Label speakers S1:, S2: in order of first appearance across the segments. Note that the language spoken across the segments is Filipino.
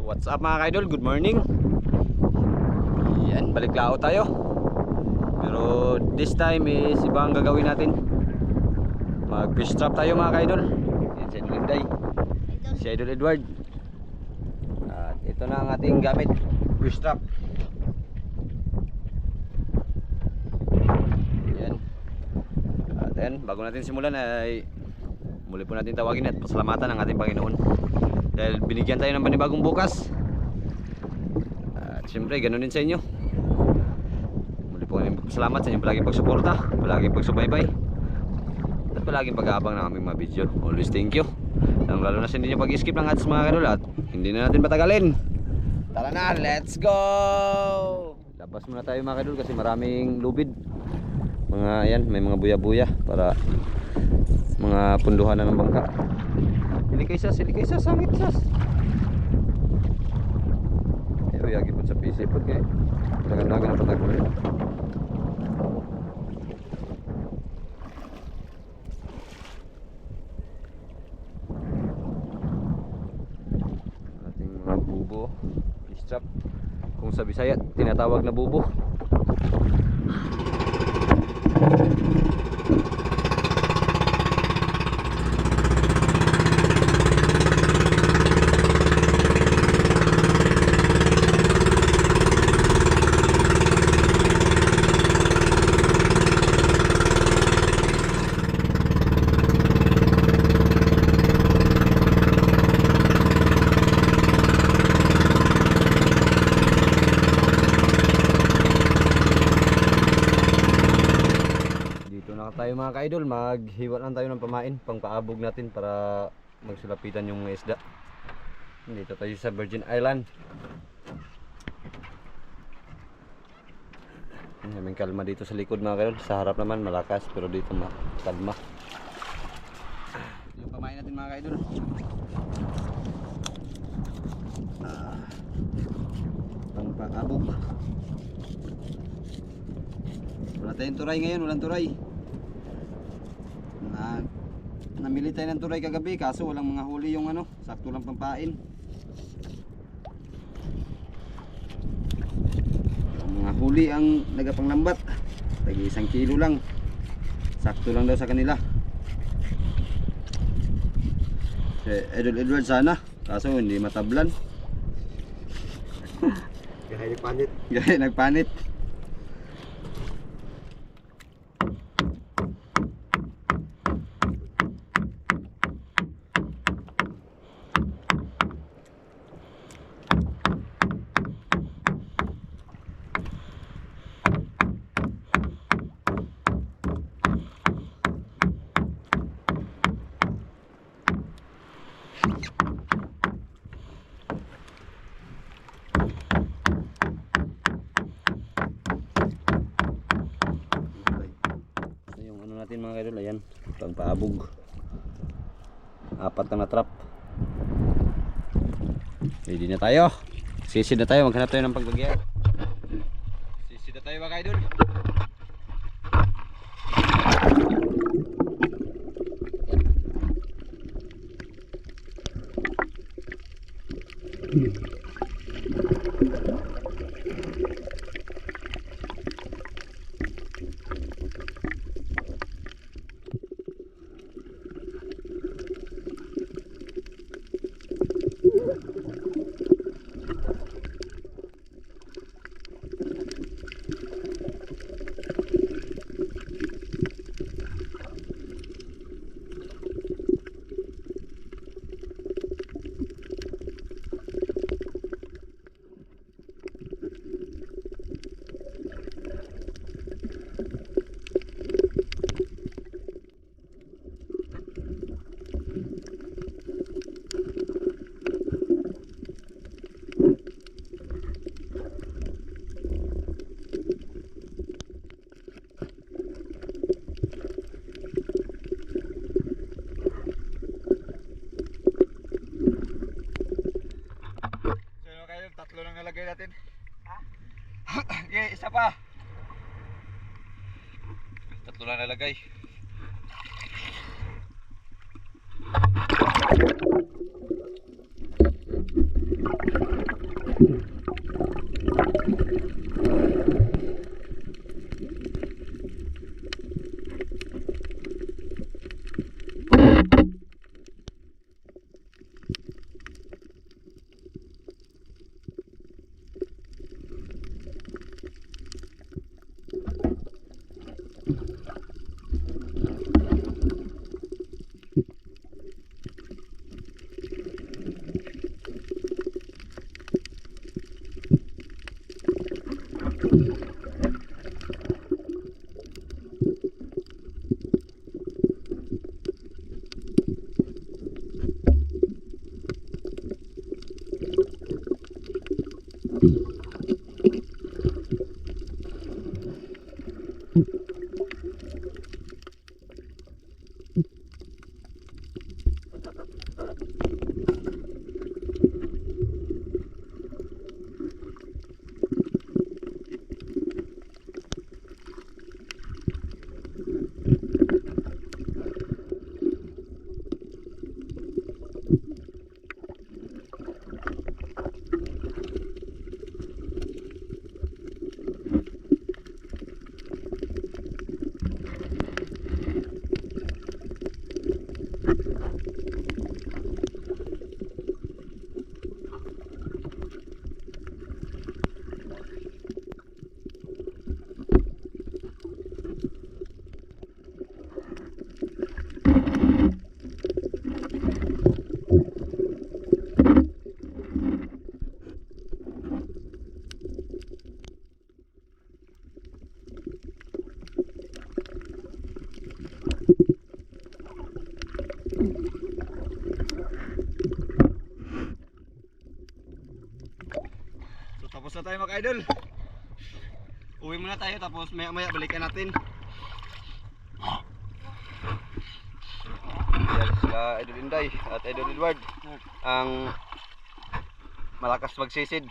S1: So what's up mga kaidol? Good morning. Yan, balik lao tayo. Pero this time is iba ang gagawin natin. Mag fish trap tayo mga kaidol. Yan si Idol Inday. Si Idol Edward. At ito na ang ating gamit. Fish trap. Yan. At yan, bago natin simulan ay muli po natin tawagin at pasalamatan ang ating Panginoon dahil binigyan tayo ng panibagong bukas. At syempre ganun din sa inyo. Muli po kami salamat sa inyong palaging pagsuporta palaging pagsubaybay at palaging pag-aabang ng aming mga video. Always thank you. Lalo lalo na sa hindi nyo pag-skip ng ads mga kanul at hindi na natin patagalin. Tara na let's go! Labas muna tayo mga kanul kasi maraming lubid. Mga yan may mga buya-buya para mga punduhan na ng bangka Silikay sas, silikay sas, sangit sas. Pero yagi po sa PC po kay. Dagan-dagan mo rin. Ating mga bubo, fish trap. Kung sa Bisaya, tinatawag na bubo. Dito na tayo mga ka-idol, maghiwa lang tayo ng pamain, pangpaabog natin para magsulapitan yung isda. Dito tayo sa Virgin Island. May kalma dito sa likod mga ka-idol. Sa harap naman malakas pero dito ma kalma. Yung pamain natin mga ka-idol. Pangpaabog. Wala tayong turay ngayon, walang turay. Na, namili tayo ng turay kagabi kaso walang mga huli yung ano, sakto lang pampain. Mga huli ang nagapanglambat. Tagi isang kilo lang. Sakto lang daw sa kanila. Si Edward Edward sana, kaso hindi matablan.
S2: Kaya panit.
S1: Gaya nagpanit. Ito yung ano natin mga kaidol, ayan, pangpaabog. Apat na trap. Ready na tayo. Sisid na tayo, maghanap tayo ng pagbagyan. Sisid na tayo mga kaidol.
S2: Sino kayo? Tatlo lang nalagay natin. Ha? okay, isa pa. Tatlo
S1: na tayo mga idol. Uwi muna tayo tapos maya maya balikan natin. Yan sila Idol Inday at Idol Edward. Ang malakas magsisid.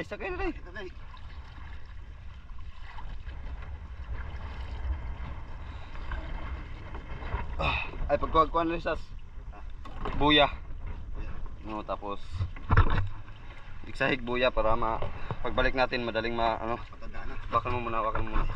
S1: Aday, sakay na day. Ah, ay pagkuhan na lisas. Buya. No, tapos iksahig buya para ma pagbalik natin madaling ma ano bakal mo muna bakal mo muna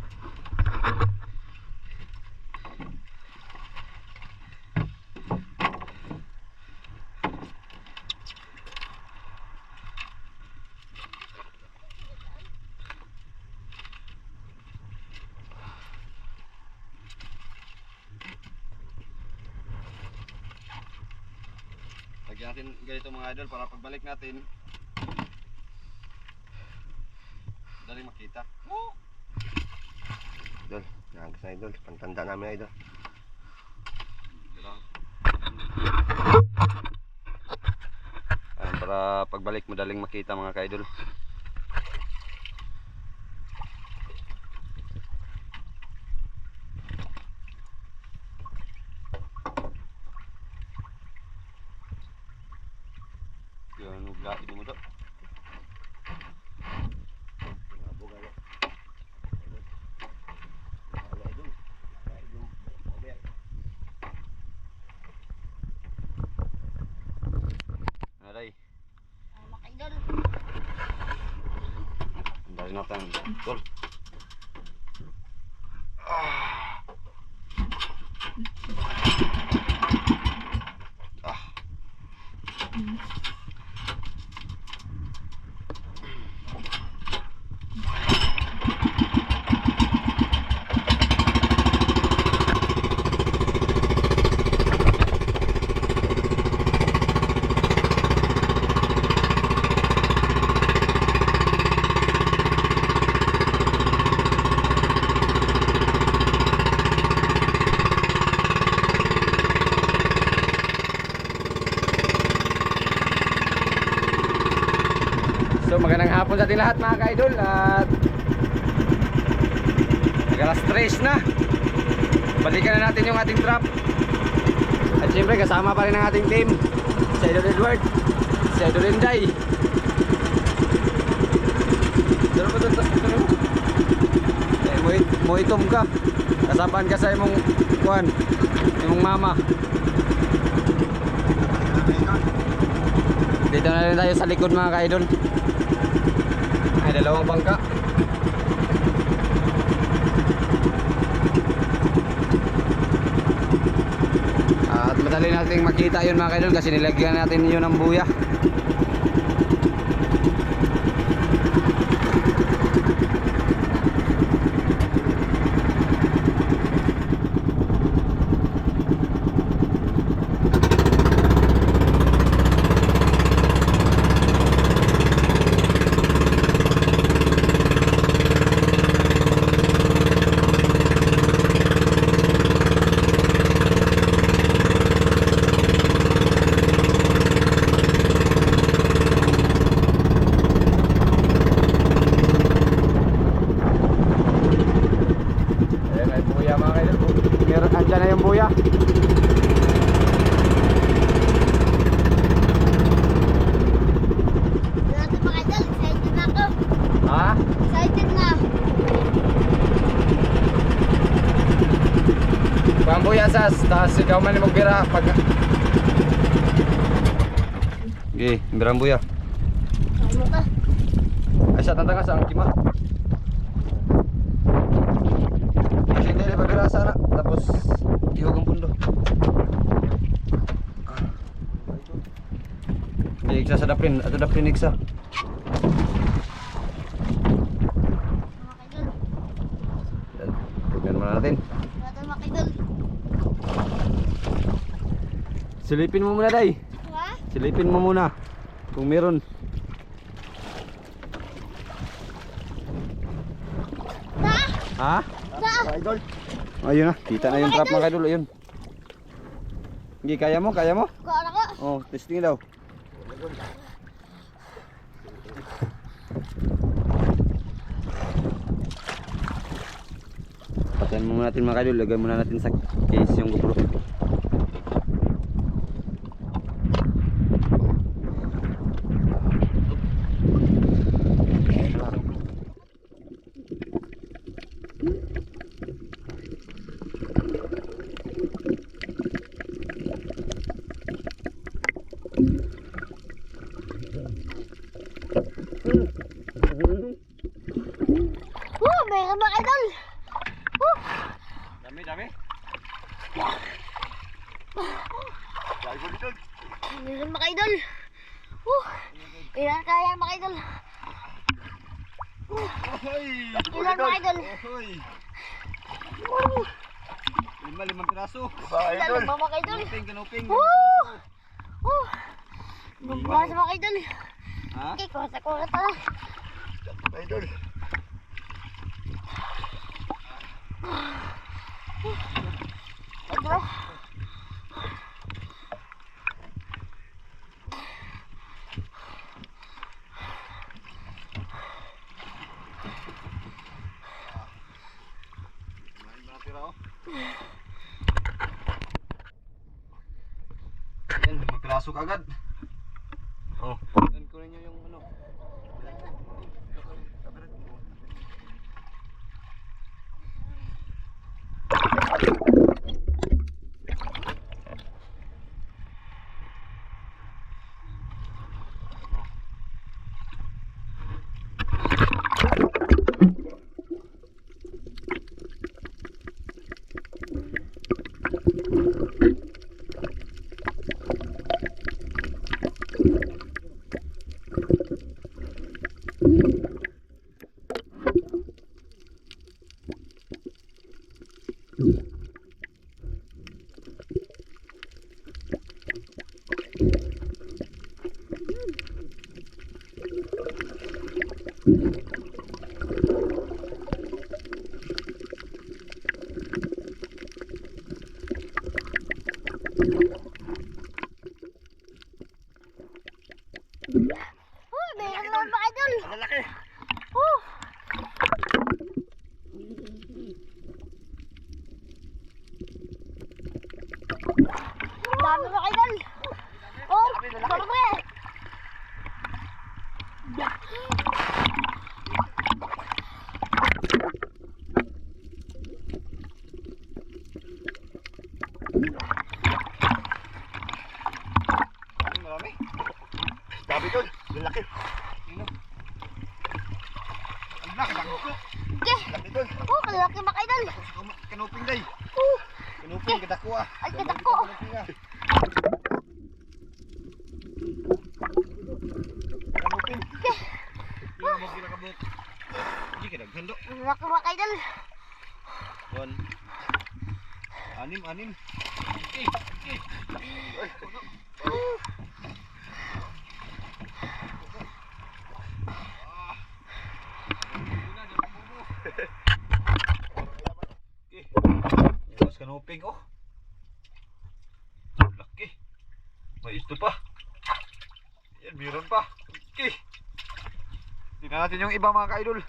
S1: Lagyan natin ganito mga idol para pagbalik natin daling makita.
S3: Idol, nanggas na idol. Pantanda namin idol.
S1: Ayan, para pagbalik madaling makita mga kaidol. Yan, ugla ini mo to.
S3: Nabog ano. Wala idol. Wala idol. Mamaya.
S1: Aray,
S4: Makaidol.
S1: Dari natin. So magandang hapon sa ating lahat mga ka-idol at Nagalas tres na. Balikan na natin yung ating trap. At syempre kasama pa rin ang ating team. Si Idol Edward. Si Idol Inday. Pero ba ito? Eh, mo, mo itom ka. Kasabahan ka sa imong kuan. Imong mama. Dito na rin tayo sa likod mga ka-idol. Ay, dalawang bangka. At madali nating makita yun mga kaidol kasi nilagyan natin yun ng buya. Ayan, may buya mga kaidol. Meron, andyan na yung buya.
S4: Wala ito mga idol. Excited na ako.
S1: Ha?
S4: Excited na.
S1: Pang buya sas, tapos ikaw man yung magbira pag... Okay, birang buya.
S4: Mo ka.
S1: Ay, sa tantang sa ang kima. Kasi hindi na pagbira sana. Tapos, ihog ang pundo. Hindi, iksa sa daprin. Ato daprin iksa.
S4: Mga idol.
S1: Yan. Tignan muna natin.
S4: Wala ito mga idol.
S1: Silipin mo muna, Day.
S4: Ha?
S1: Silipin mo muna. Kung meron.
S4: Na?
S1: Ha?
S4: Na?
S3: Idol.
S1: Ayun na. Kita na yung trap mga kadul. Ayun. Hindi, kaya mo? Kaya mo?
S4: Kuha ko.
S1: Oh, testing daw. Patayin mo muna natin mga kadul. Lagay muna natin sa case yung GoPro.
S4: Mm-hmm.
S1: Yan, magpiraso ka agad. Oh. Yan ko ninyo yung ano.
S4: Oh, meron naman mga idol.
S3: Ang laki.
S4: Oh. dami mga idol. Oh, dami pre.
S3: Ano, marami. Dami doon. Lalaki. Ang laki, laki ko.
S4: Okay.
S3: Laki doon.
S4: Oh, kalaki mga idol.
S3: Kanuping day.
S4: Oh,
S3: Kanuping, kadako ah.
S4: ay kadako.
S3: Kanuping ah. Kanuping.
S1: Yung mo kila kabuk. Hindi ka naghando.
S4: Kalaki mga idol.
S1: One. Anim, anim. Tapos kanuping oh. Laki. May isto pa. Yan, meron pa. Okay. Tingnan natin yung iba mga ka-idol.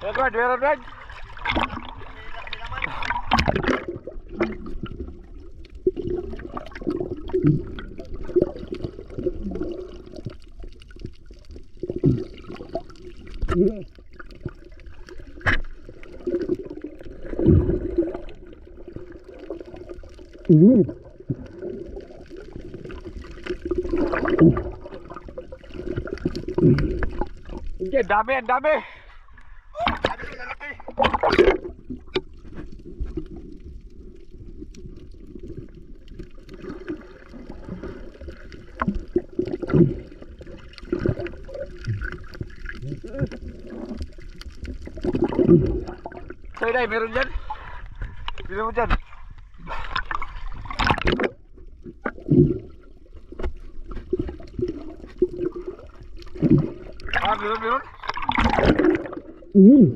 S1: Edward, where Edward? Hindi, dami, ang dami. Sa'yo na, meron dyan. Pili mo dyan. Ah, meron, meron. Dami,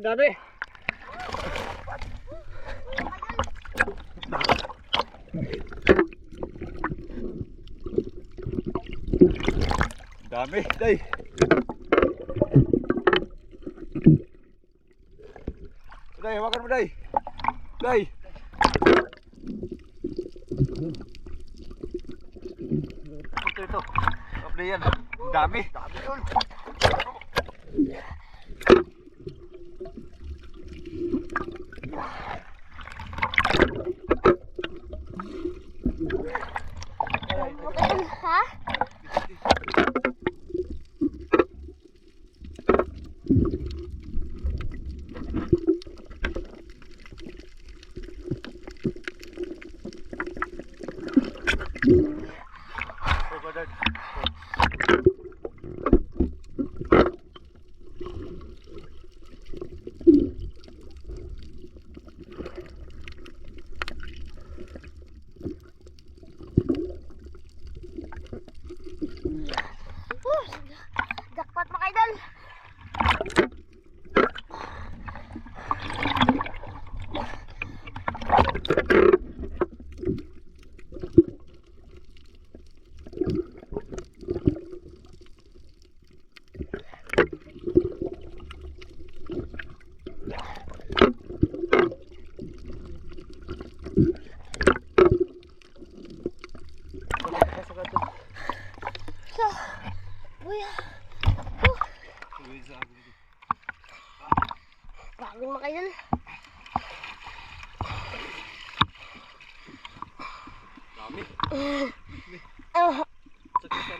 S1: dami. Dami, day. Day, hawakan mo, day. Day. Ito, ito. Dami. Dami yun.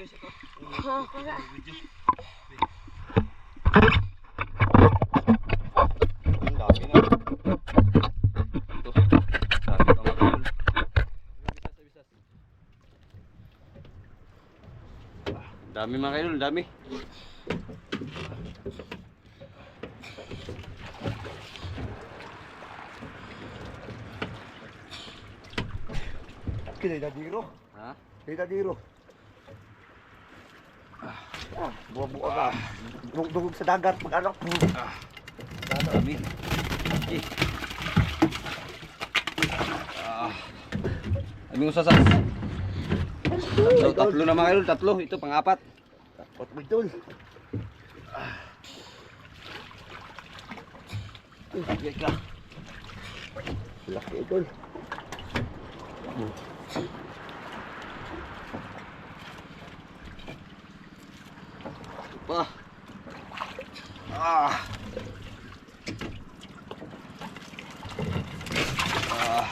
S1: Dami
S5: mga kayo,
S1: dami.
S3: Kita diro.
S1: Ha?
S3: Kita diro buwa-buwa ka. Dugdug sa dagat pag anak.
S1: Dami. Okay. Ah. Aming usasas. Tatlo, tatlo na mga kaidol, tatlo. Ito pang-apat.
S3: Pot mo idol.
S1: Okay ka.
S3: Laki idol.
S1: Pa. Ah. Ah.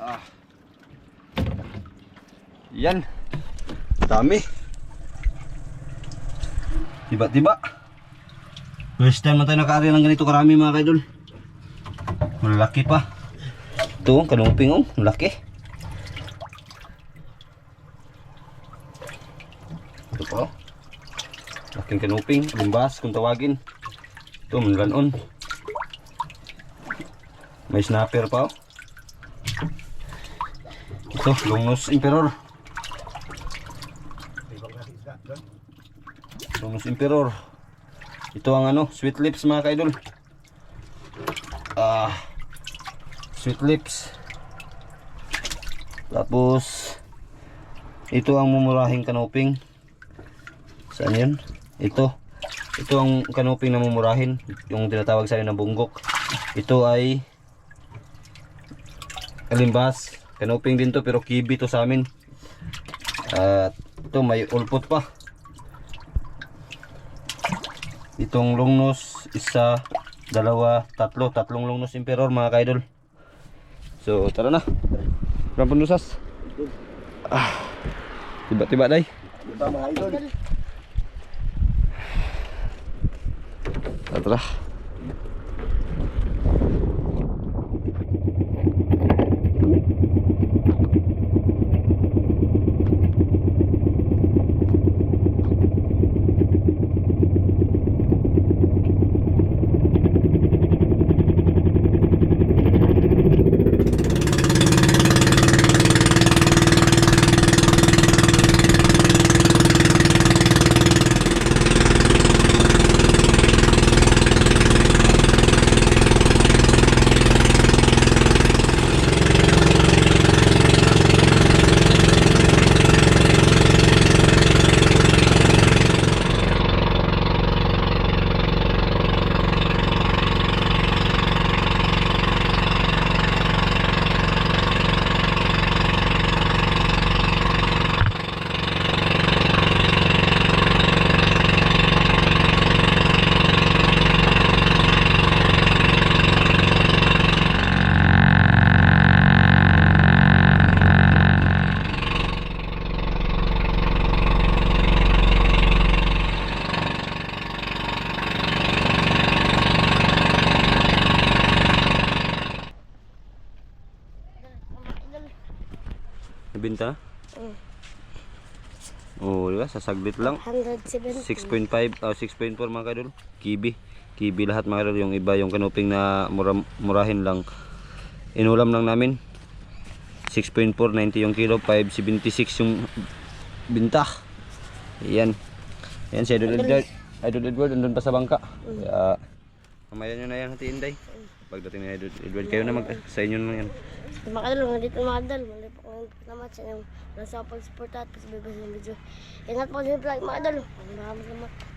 S1: Ah. Yan. Dami. Tiba-tiba. First time na tayo nakaari ng ganito karami mga kaidol. Malaki pa. Ito, kanumping oh. Malaki. Ito po. Laking kanuping, limbas kung tawagin. Ito, manlanon. May snapper pa. oh. Ito, lungnos emperor. Lungnos emperor. Ito ang ano, sweet lips mga kaidol. Ah, sweet lips. Tapos, ito ang mumurahing kanuping. Saan yun? Ito. Ito ang kanuping na mumurahin. Yung tinatawag sa na bunggok. Ito ay kalimbas. Kanuping din to pero kibi to sa amin. At ito may ulpot pa. Itong lungnos, isa, dalawa, tatlo. Tatlong lungnos emperor mga kaidol. So tara na. Rampon lusas. Ah. Tiba-tiba day.
S3: Diba mga idol? أطرح.
S1: Tara. Nabinta? Oo, oh, di ba? Sasaglit lang.
S4: 170.
S1: 6.5 o 6.4 mga kadol. Kibi. Kibi lahat mga kadol. Yung iba yung kanuping na mura, murahin lang. Inulam lang namin. 6.4, 90 yung kilo. 5.76 yung binta. Yan. Yan si Idol Edward. Idol Edward, andun pa sa bangka. Kaya, mamaya nyo na yan, Hati Inday. Pagdating ni Idol Edward, kayo na mag, sa inyo na yan.
S4: Mga kadal, mga dito mga salamat sa inyong nasa pag-support at pag-subscribe sa video. Ingat po sa vlog mga kadal. Maraming salamat.